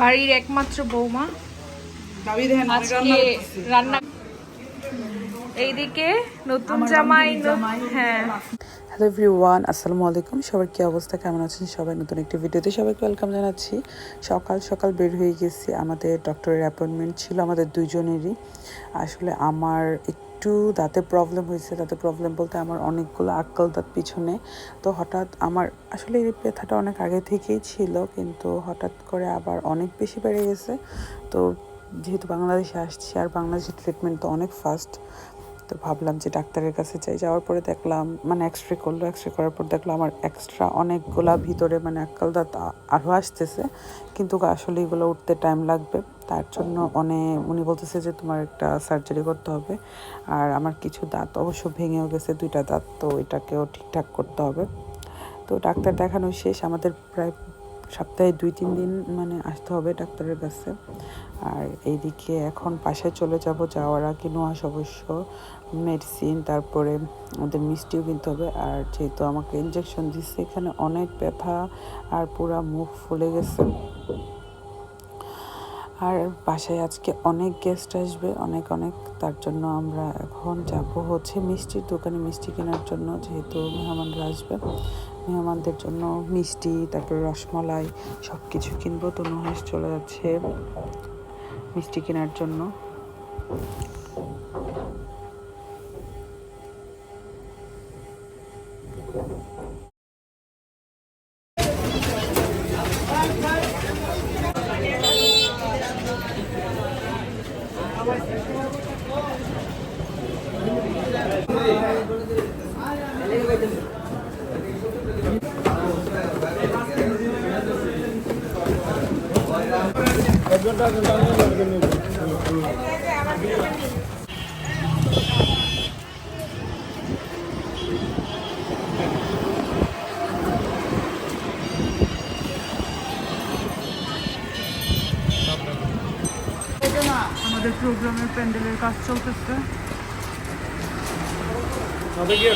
বাড়ির একমাত্র বৌমা। রান্না এইদিকে নতুন জামাই হ্যাঁ। হ্যালো এভরিওয়ান আসসালামু আলাইকুম। সবার কি অবস্থা? কেমন আছেন সবাই? নতুন একটি ভিডিওতে সবাইকে ওয়েলকাম জানাচ্ছি। সকাল সকাল বের হয়ে গেছি। আমাদের ডক্টরের অ্যাপয়েন্টমেন্ট ছিল আমাদের দুজনেরই আসলে আমার একটু দাঁতে প্রবলেম হয়েছে, দাঁতে প্রবলেম বলতে আমার অনেকগুলো আক্কাল দাঁত পিছনে। তো হঠাৎ আমার, আসলে এই ব্যথাটা অনেক আগে থেকেই ছিল, কিন্তু হঠাৎ করে আবার অনেক বেশি বেড়ে গেছে। তো যেহেতু বাংলাদেশে আসছি, আর বাংলাদেশের ট্রিটমেন্ট তো অনেক ফাস্ট তো ভাবলাম যে ডাক্তারের কাছে যাই। যাওয়ার পরে দেখলাম মানে এক্স রে করল এক্স রে করার পর দেখলাম আমার এক্সট্রা অনেকগুলা ভিতরে মানে আক্কাল দাঁত আরও আসতেছে। কিন্তু আসলে এগুলো উঠতে টাইম লাগবে। তার জন্য অনেক উনি বলতেছে যে তোমার একটা সার্জারি করতে হবে। আর আমার কিছু দাঁত অবশ্য ভেঙেও গেছে, দুইটা দাঁত, তো এটাকেও ঠিকঠাক করতে হবে। তো ডাক্তার দেখানো শেষ। আমাদের প্রায় সপ্তাহে দুই, তিন দিন মানে আসতে হবে ডাক্তারের কাছে। আর এইদিকে এখন পাশে চলে যাব, যাওয়ার আগে নোয়াস অবশ্য মেডিসিন তারপরে আমাদের মিষ্টিও কিনতে হবে। আর যেহেতু আমাকে ইঞ্জেকশন দিচ্ছে এখানে অনেক ব্যথা আর পুরা মুখ ফুলে গেছে। আর বাসায় আজকে অনেক গেস্ট আসবে, অনেক অনেক। তার জন্য আমরা এখন যাব হচ্ছে মিষ্টির দোকানে মিষ্টি কেনার জন্য, যেহেতু মেহমানরা আসবে। মেহমানদের জন্য মিষ্টি, তারপরে রসমালাই সব কিছু কিনবো। তো নহেশ চলে যাচ্ছে মিষ্টি কেনার জন্য। আমাদের প্রোগ্রামের প্যান্ডেলের কাজ চলতেছে কে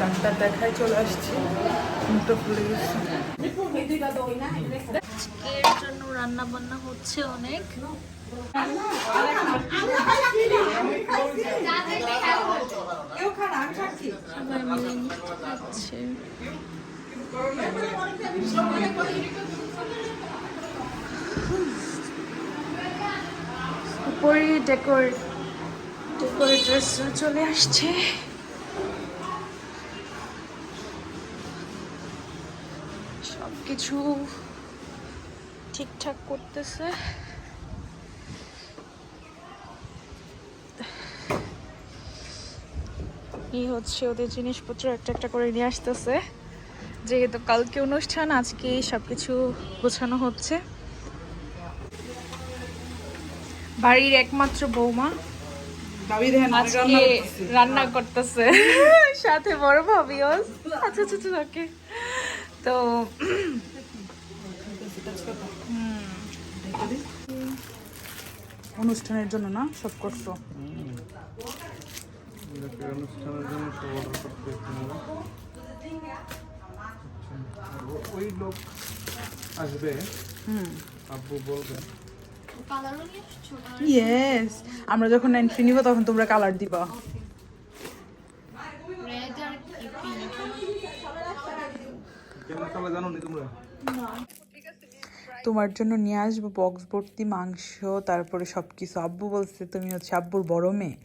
ডাক্তার দেখাই চলে আসছি। মুখটা ফুলে গেছে। এর জন্য রান্না বান্না হচ্ছে অনেক। সবাই মিলে খাচ্ছে। উপরে ডেকোর ডেকোরেটরসরা চলে আসছে। সব কিছু ঠিকঠাক করতেছে। এই হচ্ছে ওদের জিনিসপত্র, একটা একটা করে নিয়ে আসতেছে। যেহেতু কালকে অনুষ্ঠান, আজকে সবকিছু গোছানো হচ্ছে। বাড়ির একমাত্র বৌমা। আজকে রান্না করতেছে। সাথে বড় ভাবিও আচ্ছা আচ্ছা আচ্ছা ওকে। তো অনুষ্ঠানের জন্য না সব করছ? অনুষ্ঠানের জন্য সব অর্ডার করতে হবে আর ও- ওই লোক আসবে আব্বু বলবে। ইয়েস আমরা যখন এন্ট্রি নিব তখন তোমরা কালার দিবা। তোমার? জন্য নিয়ে আসব বক্স ভর্তি মাংস তারপরে সব কিছু আব্বু বলছে তুমি হচ্ছে আব্বুর বড় মেয়ে।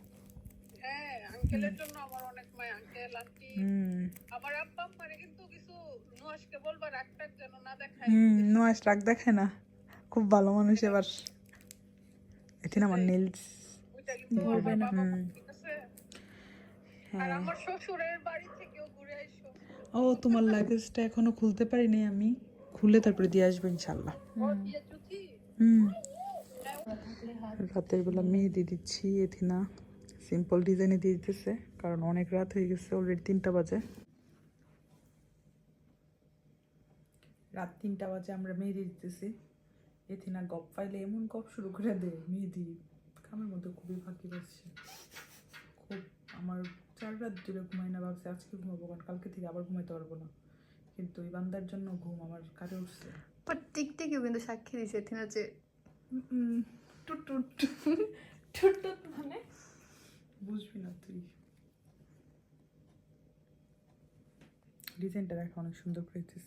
হ্যাঁ আঙ্কেলের জন্য আমার অনেক মায়। আঙ্কেল আন্টি হুম। আমার আব্বা আম্মারে কিন্তু কিছু নুয়াসকে বলবা রাগটাগ যেন না দেখায়। হুম নোয়াস রাগ দেখে না। খুব ভালো মানুষ এবার। এটি না আমার নীলস আমার শ্বশুরের বাড়ি থেকেও ঘুরে আইসো। ও তোমার লাগেজটা এখনও খুলতে পারিনি আমি। খুলে তারপরে দিয়ে আসব ইনশাল্লাহ হুম। রাতের বেলা মেহেদি দিচ্ছি এথিনা। সিম্পল ডিজাইনে দিয়ে দিতেছে কারণ অনেক রাত হয়ে গেছে অলরেডি তিনটা বাজে। রাত তিনটা বাজে আমরা মেহেদি দিতেছি। এথিনা গপ পাইলে এমন গপ শুরু করে দেয় মেহেদি। কামের মধ্যে খুবই ফাঁকি পাচ্ছে খুব আমার চার রাত ধরে ঘুমাই না ভাবছি আজকে ঘুমাবো কারণ কালকে থেকে আবার ঘুমাইতে পারব না। কিন্তু এই বান্দার জন্য ঘুম আমার কাটে উঠছে। বাট টিকটিকিও কিন্তু সাক্ষী দিছে এথিনা যে টুট টুট টুট টুট মানে বুঝবি না তুই। ডিজাইনটা দেখো অনেক সুন্দর করেছিস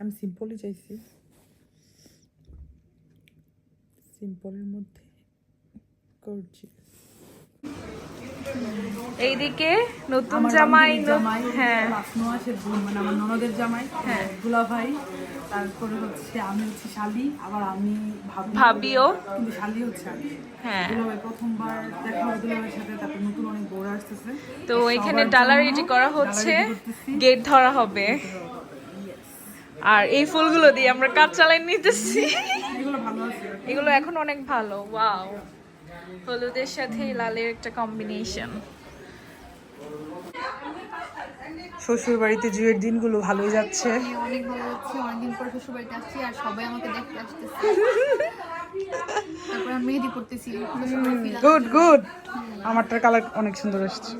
আমি সিম্পলই চাইছি। সিম্পলের মধ্যে এইদিকে নতুন জামাই হ্যাঁ। বোন মানে আমার ননদের জামাই হ্যাঁ। দুলা ভাই তারপরে হচ্ছে আমি হচ্ছে শালি আবার আমি ভাবিও। কিন্তু শালি হচ্ছে আমি। হ্যাঁ। প্রথমবার দেখা হয় দুলা সাথে তারপর নতুন অনেক বড় আসতেছে। তো এখানে সবার ডালা জন্য রেডি করা হচ্ছে। গেট ধরা হবে। আর এই ফুলগুলো দিয়ে আমরা কাজ চালাই নিতেছি। এগুলো ভালো আছে। এগুলো এখন অনেক ভালো ওয়াও হলুদের সাথে লালের একটা কম্বিনেশন শ্বশুর বাড়িতে জুয়ের দিনগুলো ভালোই যাচ্ছে। অনেক ভালো হচ্ছে অনেকদিন পর শ্বশুর বাড়িতে আসছি আর সবাই আমাকে দেখতে আসতেছে। তারপর আমি মেহেদি গুড গুড আমারটার কালার অনেক সুন্দর আসছে।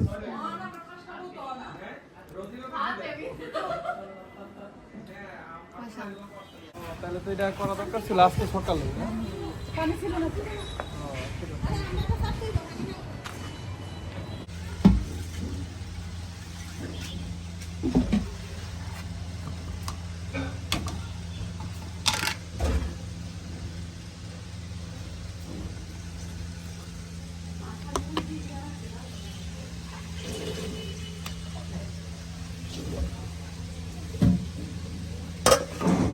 আসা। তাহলে তো এটা করা দরকার ছিল আজকে সকালে পানি ছিল না?